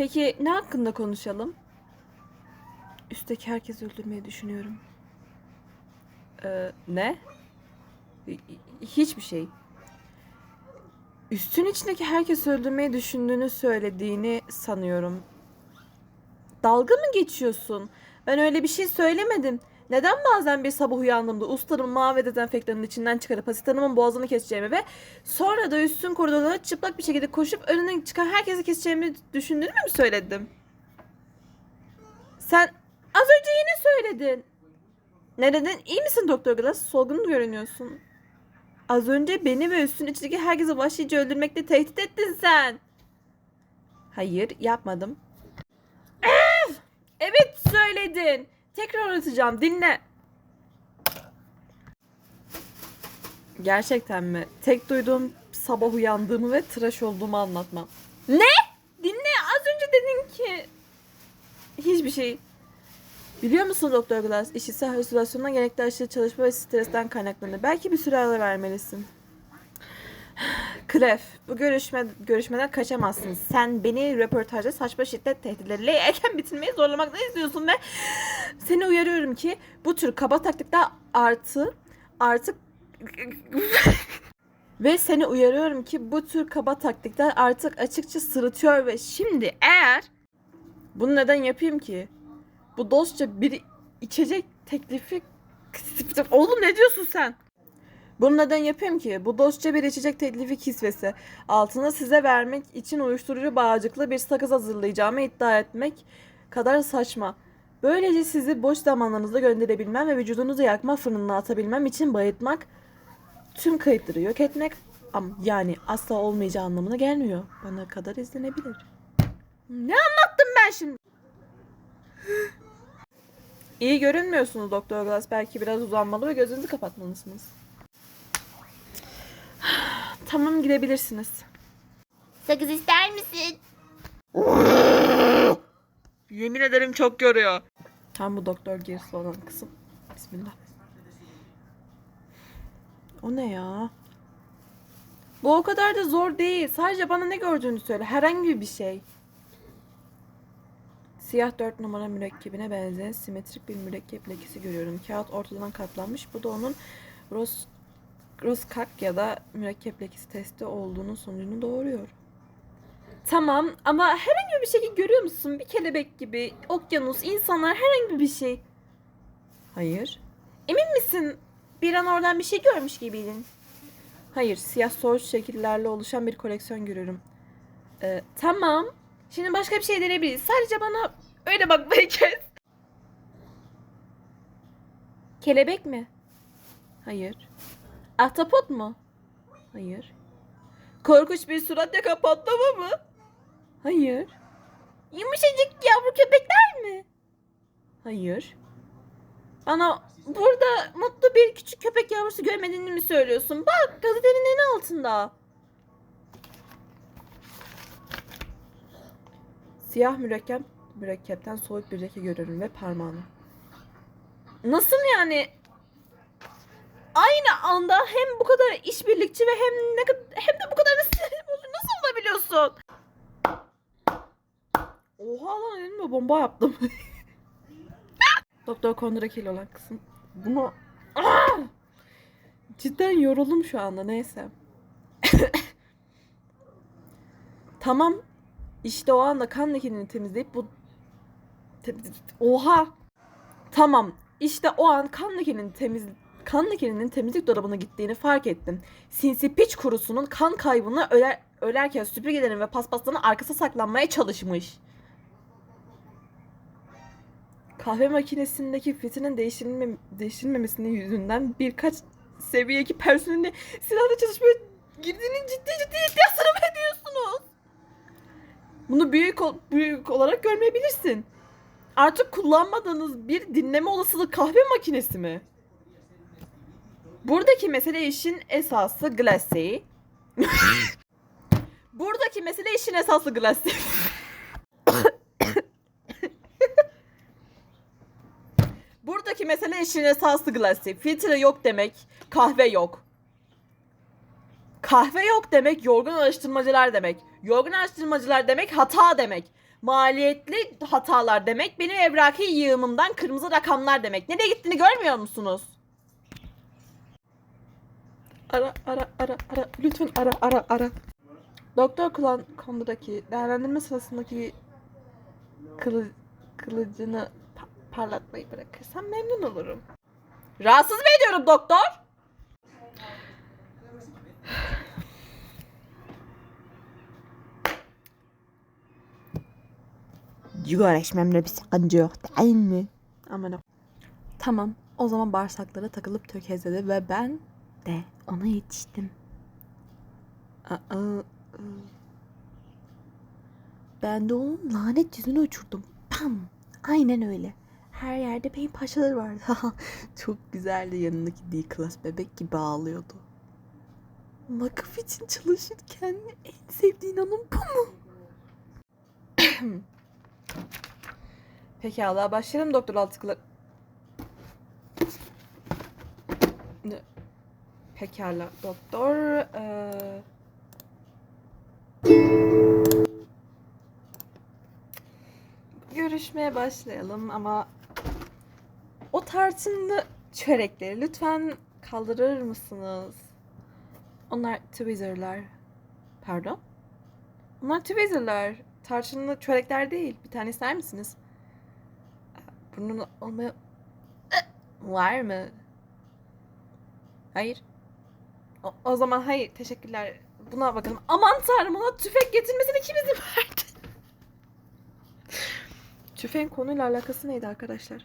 Peki ne hakkında konuşalım? Üstteki herkesi öldürmeyi düşünüyorum. Ee, ne? Hi- Hiçbir şey. Üstün içindeki herkesi öldürmeyi düşündüğünü söylediğini sanıyorum. Dalga mı geçiyorsun? Ben öyle bir şey söylemedim. Neden bazen bir sabah uyandığımda ustamın mavi dezenfektanın içinden çıkarıp asistanımın boğazını keseceğimi ve sonra da üstün koridorda çıplak bir şekilde koşup önüne çıkan herkesi keseceğimi düşündüğümü mü söyledim? Sen az önce yine söyledin. Ne dedin? İyi misin Doktor Glass? Solgun görünüyorsun. Az önce beni ve üstün içindeki herkesi vahşice öldürmekle tehdit ettin sen. Hayır, yapmadım. Evet söyledin. Tekrar anlatacağım. Dinle. Gerçekten mi? Tek duyduğum sabah uyandığımı ve tıraş olduğumu anlatmam. Ne? Dinle. Az önce dedin ki hiçbir şey. Biliyor musun Doktor Glass? İşitsel halüsinasyondan genellikle aşırı çalışma ve stresten kaynaklanır. Belki bir süre ara vermelisin. Klef, bu görüşme görüşmeden kaçamazsın. Sen beni röportajda saçma şiddet tehditleriyle erken bitirmeyi zorlamakla istiyorsun ve seni uyarıyorum ki bu tür kaba taktikler artı artık ve seni uyarıyorum ki bu tür kaba taktikler artık açıkça sırıtıyor ve şimdi eğer bunu neden yapayım ki? Bu dostça bir içecek teklifi Oğlum ne diyorsun sen? Bunu neden yapayım ki? Bu dostça bir içecek teklifi kisvesi. Altına size vermek için uyuşturucu bağcıklı bir sakız hazırlayacağımı iddia etmek kadar saçma. Böylece sizi boş zamanlarınızda gönderebilmem ve vücudunuzu yakma fırınına atabilmem için bayıtmak, tüm kayıtları yok etmek yani asla olmayacağı anlamına gelmiyor. Bana kadar izlenebilir. Ne anlattım ben şimdi? İyi görünmüyorsunuz Doktor Glass. Belki biraz uzanmalı ve gözünüzü kapatmalısınız. Tamam gidebilirsiniz. Sakız ister misin? Yemin ederim çok görüyor. Tam bu Doktor Gears olan kısım. Bismillah. O ne ya? Bu o kadar da zor değil. Sadece bana ne gördüğünü söyle. Herhangi bir şey. Siyah 4 numara mürekkebine benzeyen simetrik bir mürekkep lekesi görüyorum. Kağıt ortadan katlanmış. Bu da onun Ros Roskak ya da mürekkep lekesi testi olduğunun sonucunu doğuruyor. Tamam ama herhangi bir şey görüyor musun? Bir kelebek gibi, okyanus, insanlar herhangi bir şey. Hayır. Emin misin? Bir an oradan bir şey görmüş gibiydin. Hayır, siyah soğuk şekillerle oluşan bir koleksiyon görüyorum. Ee, tamam. Şimdi başka bir şey denebiliriz. Sadece bana öyle bakmayı kes. Kelebek mi? Hayır. Ahtapot mu? Hayır. Korkunç bir surat yaka patlama mı? Hayır. Yumuşacık yavru köpekler mi? Hayır. Bana burada mutlu bir küçük köpek yavrusu görmediğini mi söylüyorsun? Bak gazetenin en altında. Siyah mürekkep, mürekkepten soğuk bir leke görüyorum ve parmağını. Nasıl yani? Aynı anda hem bu kadar işbirlikçi ve hem ne hem de bu kadar da nasıl olabiliyorsun? Oha lan elimle bomba yaptım. Doktor Kondrakil olan kısım. Bunu Aa! cidden yoruldum şu anda neyse. tamam. İşte o anda kan lekenini temizleyip bu Oha. Tamam. İşte o an kan lekenin temiz kan lekenin temizlik dolabına gittiğini fark ettim. Sinsi piç kurusunun kan kaybını öler, ölerken süpürgelerin ve paspasların arkasına saklanmaya çalışmış. Kahve makinesindeki fitinin değiştirilme, değiştirilmemesinin yüzünden birkaç seviyeki personeli silahla çalışmaya girdiğinin ciddi ciddi mı ediyorsunuz? Bunu büyük, büyük olarak görmeyebilirsin. Artık kullanmadığınız bir dinleme olasılığı kahve makinesi mi? Buradaki mesele işin esası Glassy. Buradaki mesele işin esası Glassy. Buradaki mesele işin esası Glassy. Filtre yok demek, kahve yok. Kahve yok demek yorgun araştırmacılar demek. Yorgun araştırmacılar demek hata demek. maliyetli hatalar demek. Benim evraki yığımımdan kırmızı rakamlar demek. Nereye gittiğini görmüyor musunuz? Ara ara ara ara. Lütfen ara ara ara. Doktor kullan konudaki değerlendirme sırasındaki kılı, kılıcını pa- parlatmayı bırakırsan memnun olurum. Rahatsız mı ediyorum doktor? Cigara içmemde bir sıkıntı yok değil mi? Aman Tamam. O zaman bağırsaklara takılıp tökezledi ve ben de ona yetiştim. Aa, ı. ben de onun lanet yüzünü uçurdum. Pam! Aynen öyle. Her yerde beyin parçaları vardı. Çok güzeldi yanındaki D-Class bebek gibi ağlıyordu. Vakıf için çalışırken en sevdiğin anın bu mu? Pekala başlayalım doktor Altıklı. Ne- Pekala doktor. eee, Görüşmeye başlayalım ama o tarçınlı çörekleri lütfen kaldırır mısınız? Onlar Tweezer'lar. Pardon? Onlar Tweezer'lar. Tarçınlı çörekler değil. Bir tane ister misiniz? Burnunu olmaya... Var mı? Hayır. O, o zaman hayır. Teşekkürler. Buna bakalım. Aman tanrım ona tüfek getirmesine kim izin verdi? Tüfeğin konuyla alakası neydi arkadaşlar?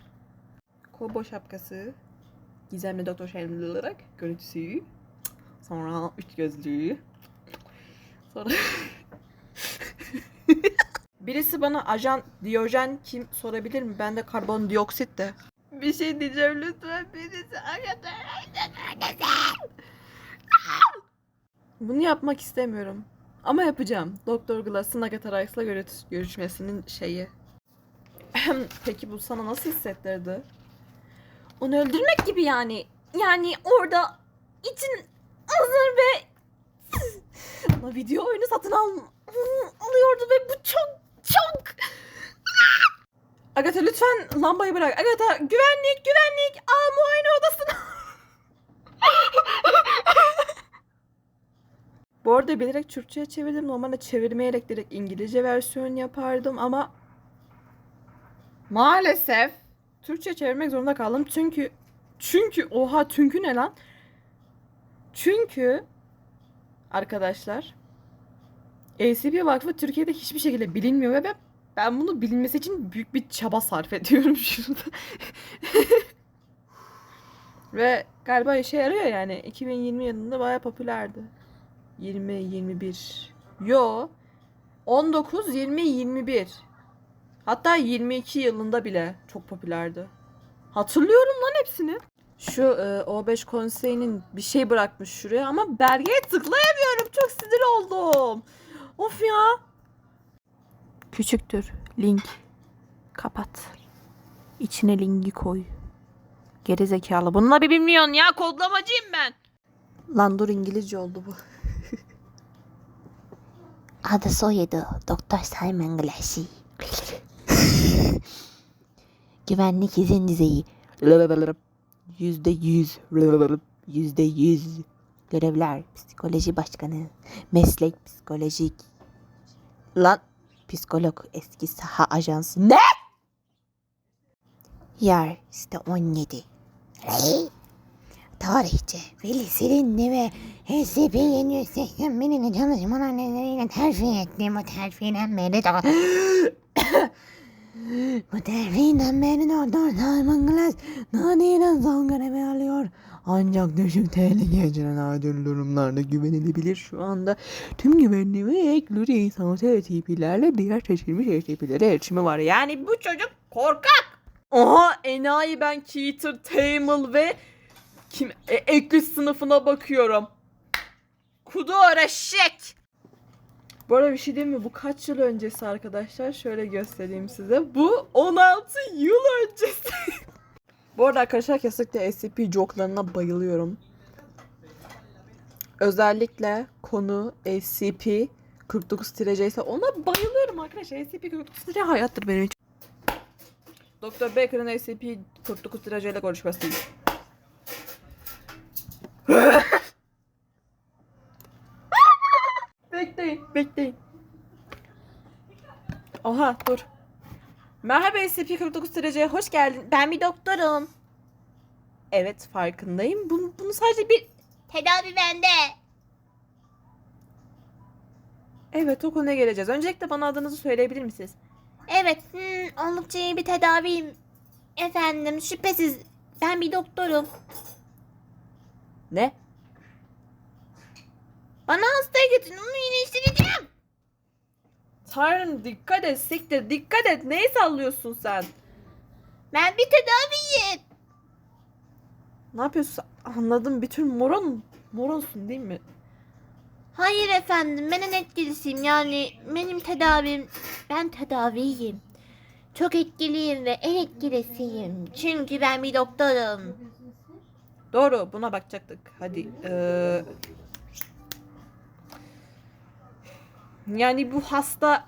Kovboy şapkası. Gizemli Doktor Shelby olarak görüntüsü. Sonra üç gözlüğü. Sonra... Birisi bana ajan Diyojen kim sorabilir mi? Ben de karbondioksit de. Bir şey diyeceğim lütfen birisi Bunu yapmak istemiyorum. Ama yapacağım. Doktor Glass'ın Agatha Rice'la görüş- görüşmesinin şeyi. Peki bu sana nasıl hissettirdi? Onu öldürmek gibi yani. Yani orada için hazır ve ama video oyunu satın al alıyordu ve bu çok çok Agatha lütfen lambayı bırak. Agatha güvenlik güvenlik. Aa muayene odasına. Bu arada bilerek Türkçe'ye çevirdim. Normalde çevirmeyerek direkt İngilizce versiyon yapardım ama maalesef Türkçe çevirmek zorunda kaldım. Çünkü çünkü oha çünkü ne lan? Çünkü arkadaşlar ACB Vakfı Türkiye'de hiçbir şekilde bilinmiyor ve ben, ben bunu bilinmesi için büyük bir çaba sarf ediyorum şurada. ve galiba işe yarıyor yani. 2020 yılında bayağı popülerdi. 20 21. Yo. 19 20 21. Hatta 22 yılında bile çok popülerdi. Hatırlıyorum lan hepsini. Şu e, O5 konseyinin bir şey bırakmış şuraya ama belgeye tıklayamıyorum. Çok sinir oldum. Of ya. Küçüktür. Link. Kapat. İçine linki koy. Geri zekalı. Bununla bir bilmiyorsun ya. Kodlamacıyım ben. Lan dur İngilizce oldu bu. Adı soyadı Doktor Simon Glassy. Güvenlik izin. Yüzde yüz. Yüzde yüz. Görevler psikoloji başkanı. Meslek psikolojik. Lan Psikolog eski saha ajansı. Ne? Yer işte 17. Tarihçe Veli Selinli ve HSP 781'in çalışma anneleriyle terfi ettim. Bu terfiden beri de... Bu terfiden beri Doktor Simon Glass nadiren son görevi alıyor. ancak düşük tehlike içeren adil durumlarda güvenilebilir şu anda. Tüm güvenliği ve ekleri insan TTP'lerle diğer seçilmiş STP'lere erişimi var. Yani bu çocuk korkak. Oha enayi ben Keter, Tamil ve kim e, Eklis sınıfına bakıyorum. Kudu eşek. Bu arada bir şey diyeyim mi? Bu kaç yıl öncesi arkadaşlar? Şöyle göstereyim size. Bu 16 yıl öncesi. Bu arada arkadaşlar kesinlikle SCP joklarına bayılıyorum. Özellikle konu SCP 49 derece ise ona bayılıyorum arkadaşlar. SCP-49 derece hayattır benim için. Doktor Baker'ın SCP-49 dereceyle konuşması değil. Bekleyin. Oha dur. Merhaba SCP-49 dereceye hoş geldin. Ben bir doktorum. Evet farkındayım. Bunu, bunu sadece bir... Tedavi bende. Evet o konuya geleceğiz. Öncelikle bana adınızı söyleyebilir misiniz? Evet, hmm, oldukça iyi bir tedaviyim. Efendim, şüphesiz ben bir doktorum. Ne? Bana hastayı getirin, onu iyileştireceğim. Tanrım dikkat et siktir dikkat et. Neyi sallıyorsun sen? Ben bir tedaviyim. Ne yapıyorsun? Anladım bütün moron moronsun değil mi? Hayır efendim, ben en etkilisiyim. Yani benim tedavim, ben tedaviyim. Çok etkiliyim ve en etkilisiyim. Çünkü ben bir doktorum. Doğru buna bakacaktık. Hadi. eee, Yani bu hasta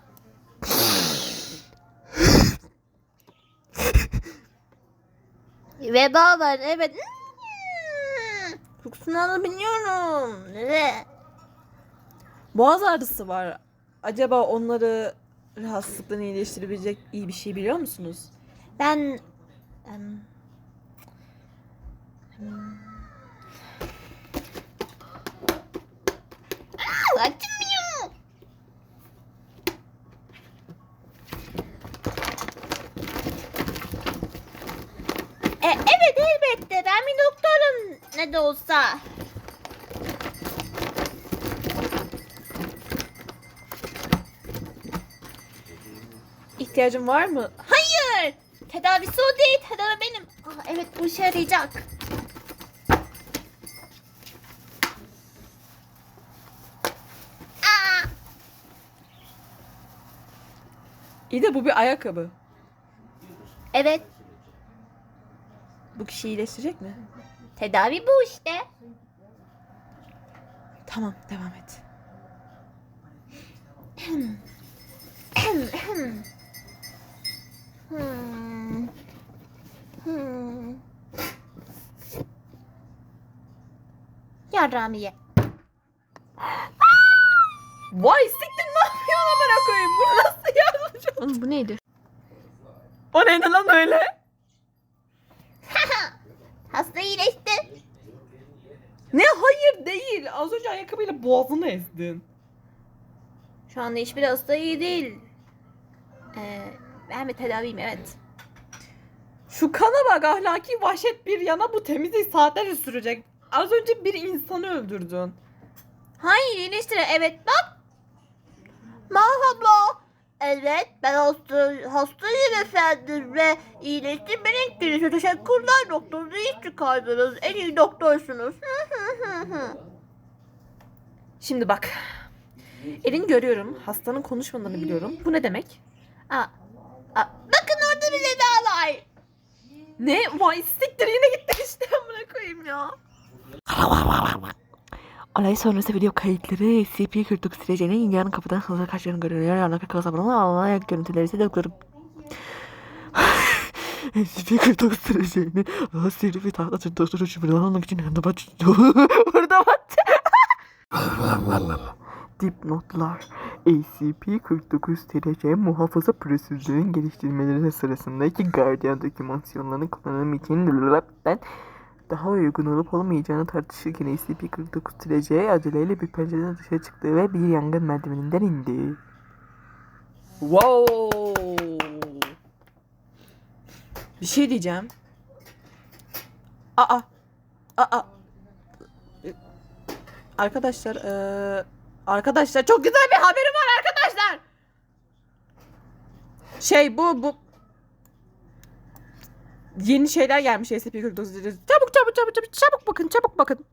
Veba var, evet. Kokusunu alabiliyorum. Evet. boğaz ağrısı var. Acaba onları rahatsızlıklarını iyileştirebilecek iyi bir şey biliyor musunuz? Ben... em, hmm. Aa, Açmıyor. E, evet elbette ben bir doktorum ne de olsa. İhtiyacın var mı? Hayır. Tedavisi o değil. Tedavi benim. Aa, evet bu işe yarayacak. Aa, İyi de bu bir ayakkabı. evet. Bu kişiyi iyileştirecek mi? Tedavi bu işte. Tamam devam et. Hmm. Hmm. Yarrağımı ye. Vay siktir ne yapıyorsun amına koyayım? Bu nasıl yardımcı? Oğlum bu neydi? O neydi lan öyle? Hasta iyileşti. Ne hayır değil. Az önce ayakkabıyla boğazını ezdin. Şu anda hiçbir hasta iyi değil. Ee, ben bir tedaviyim evet. Şu kana bak ahlaki vahşet bir yana bu temizliği saatlerce sürecek. Az önce bir insanı öldürdün. Hayır iyileştir. Evet bak. Merhaba. Evet ben hasta, hastayım efendim ve iyileştim ben etkilisi. Teşekkürler doktor. Ne iş çıkardınız? En iyi doktorsunuz. Şimdi bak. Elini görüyorum. Hastanın konuşmadığını biliyorum. Bu ne demek? aa, aa, bakın orada bir veda var. Ne? Vay siktir yine gittik işte koyayım ya. Olay sonrası video kayıtları SCP-49 sürecinin yarın kapıdan hızla kaçtığını görüyor. Yarın kasabanın alınan ayak görüntüleri ise doktorum. SCP-49 sürecinin seri bir tahta doktor uçumunu almak için yanında baş... Orada baş... Dipnotlar SCP-49 TRC muhafaza prosedürünün geliştirmeleri sırasındaki gardiyan dokümasyonlarını kullanım için LLAP'ten daha uygun olup olmayacağını tartışırken SCP-49 TRC aceleyle bir pencereden dışarı çıktı ve bir yangın merdiveninden indi. Wow. Bir şey diyeceğim. Aa. Aa. Arkadaşlar, eee, arkadaşlar çok güzel bir haberim var arkadaşlar. Şey bu bu yeni şeyler gelmiş SCP-49. Çabuk çabuk çabuk çabuk çabuk bakın çabuk bakın.